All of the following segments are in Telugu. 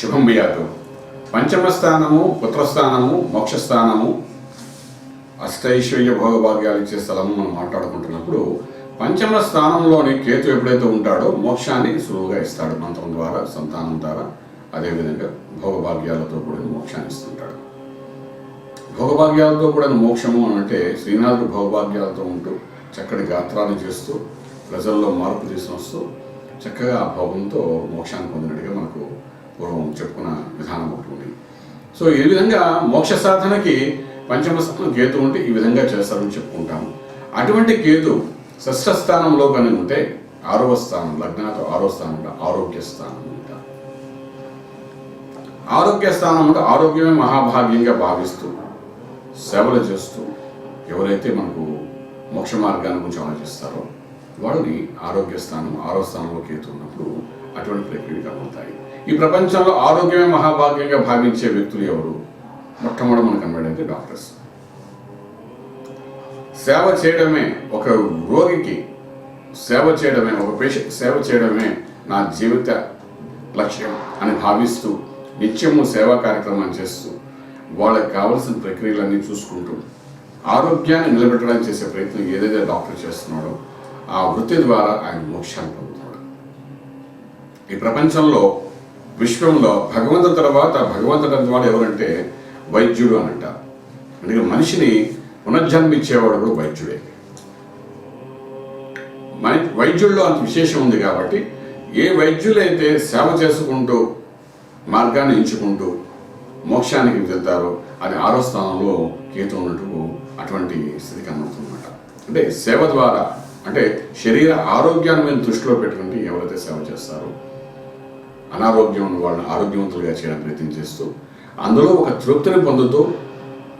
శుభం బియాదు పంచమ స్థానము పుత్రస్థానము మోక్షస్థానము అష్టైశ్వర్య భోగభాగ్యాలు ఇచ్చే స్థలము మనం మాట్లాడుకుంటున్నప్పుడు పంచమ స్థానంలోని కేతు ఎప్పుడైతే ఉంటాడో మోక్షాన్ని సులువుగా ఇస్తాడు మంత్రం ద్వారా సంతానం ద్వారా. అదేవిధంగా భోగభాగ్యాలతో కూడిన మోక్షాన్ని ఇస్తుంటాడు. భోగభాగ్యాలతో కూడిన మోక్షము అని అంటే శ్రీనాథుడు భోగభాగ్యాలతో ఉంటూ చక్కటి గాత్రాలు చేస్తూ ప్రజల్లో మార్పు తీసుకొస్తూ చక్కగా ఆ భోగంతో మోక్షాన్ని పొందినట్టుగా మనకు పూర్వం చెప్పుకున్న విధానం ఒకటి ఉంది. సో ఈ విధంగా మోక్ష సాధనకి పంచమ స్థానం కేతు ఉంటే ఈ విధంగా చేస్తారని చెప్పుకుంటాము. అటువంటి కేతు షష్ఠ స్థానంలో కానీ ఉంటే ఆరవ స్థానం లగ్నాతో ఆరో స్థానం స్థానంలో ఆరోగ్య స్థానం ఆరోగ్య స్థానం అంటే ఆరోగ్యమే మహాభాగ్యంగా భావిస్తూ సేవలు చేస్తూ ఎవరైతే మనకు మోక్ష మార్గాన్ని గురించి ఆలోచిస్తారో వాళ్ళని ఆరోగ్య స్థానం ఆరో స్థానంలో కేతు ఉన్నప్పుడు అటువంటి ప్రక్రియలు కలుగుతాయి ఈ ప్రపంచంలో ఆరోగ్యమే మహాభాగ్యంగా భావించే వ్యక్తులు ఎవరు? మొట్టమొదటి మనకు కనబడేది డాక్టర్స్. సేవ చేయడమే ఒక రోగికి సేవ చేయడమే ఒక పేషెంట్ సేవ చేయడమే నా జీవిత లక్ష్యం అని భావిస్తూ నిత్యము సేవా కార్యక్రమాన్ని చేస్తూ వాళ్ళకి కావలసిన ప్రక్రియలన్నీ చూసుకుంటూ ఆరోగ్యాన్ని నిలబెట్టడానికి చేసే ప్రయత్నం ఏదైతే డాక్టర్ చేస్తున్నాడో ఆ వృత్తి ద్వారా ఆయన మోక్షాన్ని పొందుతాడు ఈ ప్రపంచంలో విశ్వంలో భగవంతుడి తర్వాత భగవంతుడి వాడు ఎవరంటే వైద్యుడు అని అంటారు అందుకే మనిషిని పునర్జన్మించేవాడు కూడా వైద్యుడే. మన వైద్యుల్లో అంత విశేషం ఉంది కాబట్టి ఏ వైద్యులైతే సేవ చేసుకుంటూ మార్గాన్ని ఎంచుకుంటూ మోక్షానికి వెళ్తారో అది ఆరో స్థానంలో కేతు ఉన్నట్టు అటువంటి స్థితి కనబడుతుందన్నమాట. అంటే సేవ ద్వారా అంటే శరీర ఆరోగ్యాన్ని మీద దృష్టిలో పెట్టుకుంటే ఎవరైతే సేవ చేస్తారో అనారోగ్యం ఉన్న వాళ్ళని ఆరోగ్యవంతులుగా చేయడానికి ప్రయత్నం చేస్తూ అందులో ఒక తృప్తిని పొందుతూ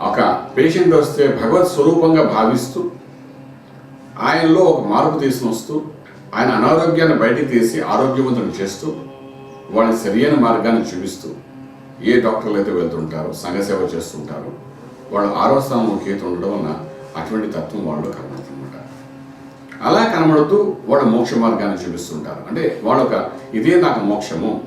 ఒక పేషెంట్ వస్తే భగవత్ స్వరూపంగా భావిస్తూ ఆయనలో ఒక మార్పు తీసుకొస్తూ ఆయన అనారోగ్యాన్ని బయటికి తీసి ఆరోగ్యవంతులు చేస్తూ వాళ్ళని సరియైన మార్గాన్ని చూపిస్తూ ఏ డాక్టర్లు అయితే వెళ్తుంటారో సంఘ సేవ చేస్తుంటారో వాళ్ళు ఆరో స్థానంలో కేతు ఉండడం వలన అటువంటి తత్వం వాళ్ళు కనబడుతుందన్నమాట. అలా కనబడుతూ వాడు మోక్ష మార్గాన్ని చూపిస్తుంటారు. అంటే వాడు ఒక ఇదే నాకు మోక్షము.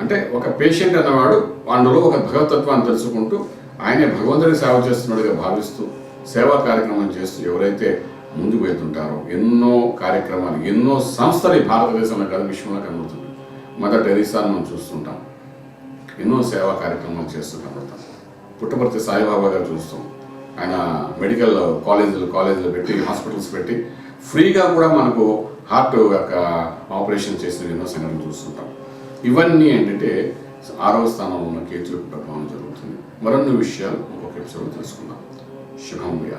అంటే ఒక పేషెంట్ అన్నవాడు అందులో ఒక భగవతత్వాన్ని తెలుసుకుంటూ ఆయనే భగవంతుడి సేవ చేస్తున్నాడుగా భావిస్తూ సేవా కార్యక్రమం చేస్తూ ఎవరైతే ముందుకు వెళ్తుంటారో ఎన్నో కార్యక్రమాలు ఎన్నో సంస్థలు ఈ భారతదేశంలో కాదు విశ్వంలో కనబడుతుంది మదర్ టెరీసాను మనం చూస్తుంటాం. ఎన్నో సేవా కార్యక్రమాలు చేస్తూ కనబడతాం. పుట్టపర్తి సాయిబాబా గారు చూస్తాం. ఆయన మెడికల్ కాలేజీలు కాలేజీలు పెట్టి హాస్పిటల్స్ పెట్టి ఫ్రీగా కూడా మనకు హార్ట్ యొక్క ఆపరేషన్ చేసిన ఎన్నో సంఘటనలు చూస్తుంటాం. ఇవన్నీ ఏంటంటే ఆరవ స్థానంలో ఉన్న కేతులు ప్రభావం జరుగుతుంది. మరొన్ని విషయాలు ఒక ఎపిసోడ్ తెలుసుకుందాం. శుభం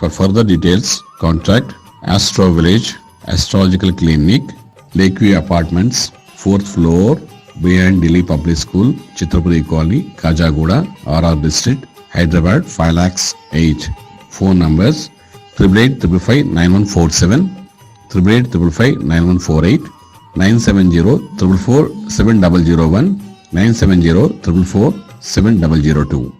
for further details contact astro village astrological clinic lake view apartments fourth floor behind Delhi public school Chitrapuri colony Khajaguda RR district Hyderabad 5 lakhs 8. Phone numbers 8855 9147, 8855 9148, 970 444 7001, 970 444 7002.